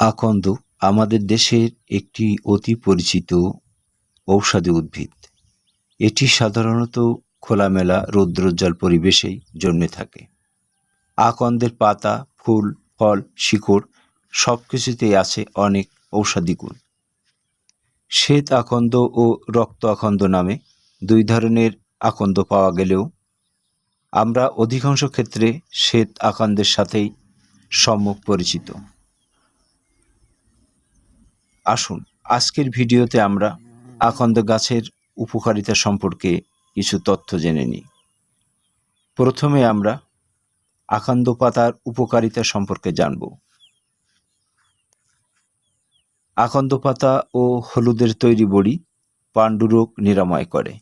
আকন্দ আমাদের দেশের একটি অতি পরিচিত ঔষধি উদ্ভিদ। এটি সাধারণত খোলামেলা রৌদ্রোজ্জ্বল পরিবেশেই জন্মে থাকে। আকন্দের পাতা, ফুল, ফল, শিকড় সব কিছুতেই আছে অনেক ঔষধি গুণ। শ্বেত আকন্দ ও রক্ত আকন্দ নামে দুই ধরনের আকন্দ পাওয়া গেলেও আমরা অধিকাংশ ক্ষেত্রে শ্বেত আকন্দের সাথেই সম্মুখ পরিচিত। আসুন, আজকের ভিডিওতে আমরা আকন্দ গাছের উপকারিতা সম্পর্কে কিছু তথ্য জেনে নিই। প্রথমে আমরা আকান্দ পাতার উপকারিতা সম্পর্কে জানব। আকন্দ পাতা ও হলুদের তৈরি বড়ি পাণ্ডুরোগ নিরাময় করে।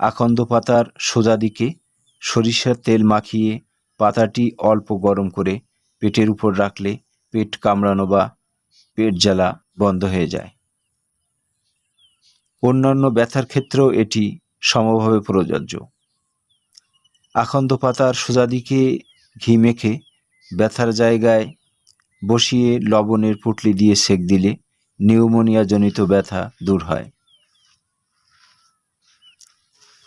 আকন্দ পাতার সোজা দিকে সরিষার তেল মাখিয়ে পাতাটি অল্প গরম করে পেটের উপর রাখলে পেট কামড়ানো বা পেট জ্বালা বন্ধ হয়ে যায়। অন্যান্য ব্যথার ক্ষেত্রেও এটি সমভাবে প্রযোজ্য। আখন্দ পাতার সোজা দিকে ঘি মেখে ব্যথার জায়গায় বসিয়ে লবণের পুটলি দিয়ে সেক দিলে নিউমোনিয়া জনিত ব্যথা দূর হয়।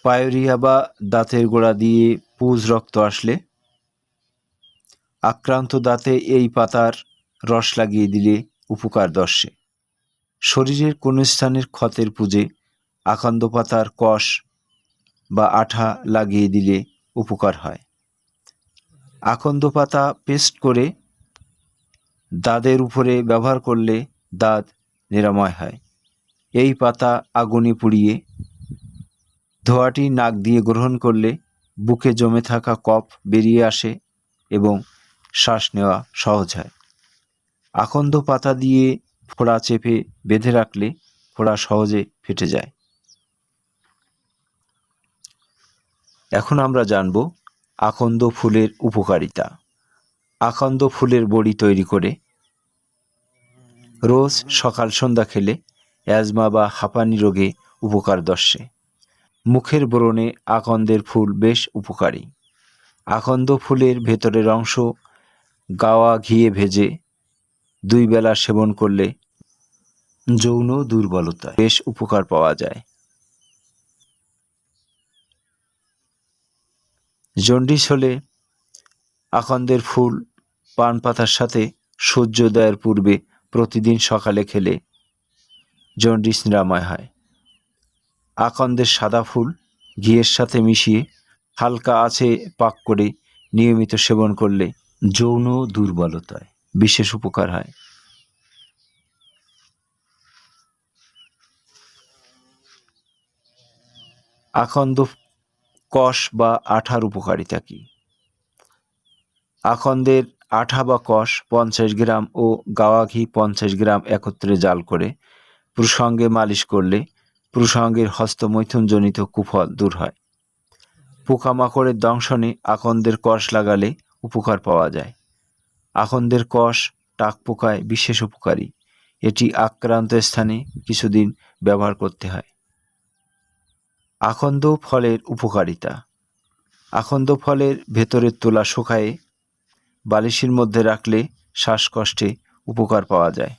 পায়োরিয়া বা দাঁতের গোড়া দিয়ে পুজ রক্ত আসলে আক্রান্ত দাঁতে এই পাতার রস লাগিয়ে দিলে উপকার দর্শে। শরীরের কোনো স্থানের ক্ষতের পুজে আকান্দ পাতার কষ বা আঠা লাগিয়ে দিলে উপকার হয়। আকন্দ পাতা পেস্ট করে দাঁতের উপরে ব্যবহার করলে দাঁত নিরাময় হয়। এই পাতা আগুনে পুড়িয়ে ধোয়াটি নাক দিয়ে গ্রহণ করলে বুকে জমে থাকা কফ বেরিয়ে আসে এবং শ্বাস নেওয়া সহজ হয়। আকন্দ পাতা দিয়ে ফোড়া চেপে বেঁধে রাখলে ফোড়া সহজে ফেটে যায়। এখন আমরা জানব আকন্দ ফুলের উপকারিতা। আকন্দ ফুলের বড়ি তৈরি করে রোজ সকাল সন্ধ্যা খেলে অ্যাজমা বা হাঁপানি রোগে উপকার দর্শে। মুখের ব্রণে আকন্দের ফুল বেশ উপকারী। আকন্দ ফুলের ভেতরের অংশ গাওয়া ঘিয়ে ভেজে দুই বেলা সেবন করলে যৌন দুর্বলতা বেশ উপকার পাওয়া যায়। জন্ডিস হলে আকন্দের ফুল, পান পাতার সাথে সূর্যোদয়ের পূর্বে প্রতিদিন সকালে খেলে জন্ডিস নিরাময় হয়। আকন্দের সাদা ফুল ঘিয়ের সাথে মিশিয়ে হালকা আছে পাক করে নিয়মিত সেবন করলে যৌন দুর্বলতায় বিশেষ উপকার হয়। আখন্দ কষ বা আঠার উপকারিতা কী? আখন্দের আঠা বা কষ পঞ্চাশ গ্রাম ও গাওয়া ঘি পঞ্চাশ গ্রাম একত্রে জাল করে প্রসঙ্গে মালিশ করলে প্রসঙ্গের হস্তমৈথুনজনিত কুফল দূর হয়। পোকামাকড়ের দংশনে আকন্দের কষ লাগালে উপকার পাওয়া যায়। আকন্দের কষ টাক পোকায় বিশেষ উপকারী। এটি আক্রান্ত স্থানে কিছুদিন ব্যবহার করতে হয়। আখন্দ ফলের উপকারিতা। আখন্দ ফলের ভেতরের তোলা শুকায়ে বালিশের মধ্যে রাখলে শ্বাসকষ্টে উপকার পাওয়া যায়।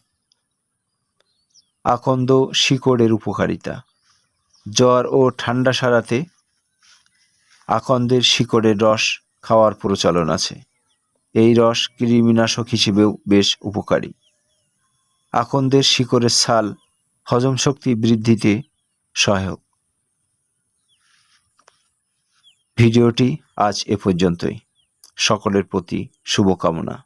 আকন্দ শিকড়ের উপকারিতা। জ্বর ও ঠান্ডা সারাতে আকন্দের শিকড়ের রস খাওয়ার প্রচলন আছে। এই রস কৃমিনাশক হিসেবেও বেশ উপকারী। আকন্দের শিকড়ের ছাল হজম শক্তি বৃদ্ধিতে সহায়ক। ভিডিওটি আজ এ পর্যন্তই। সকলের প্রতি শুভকামনা।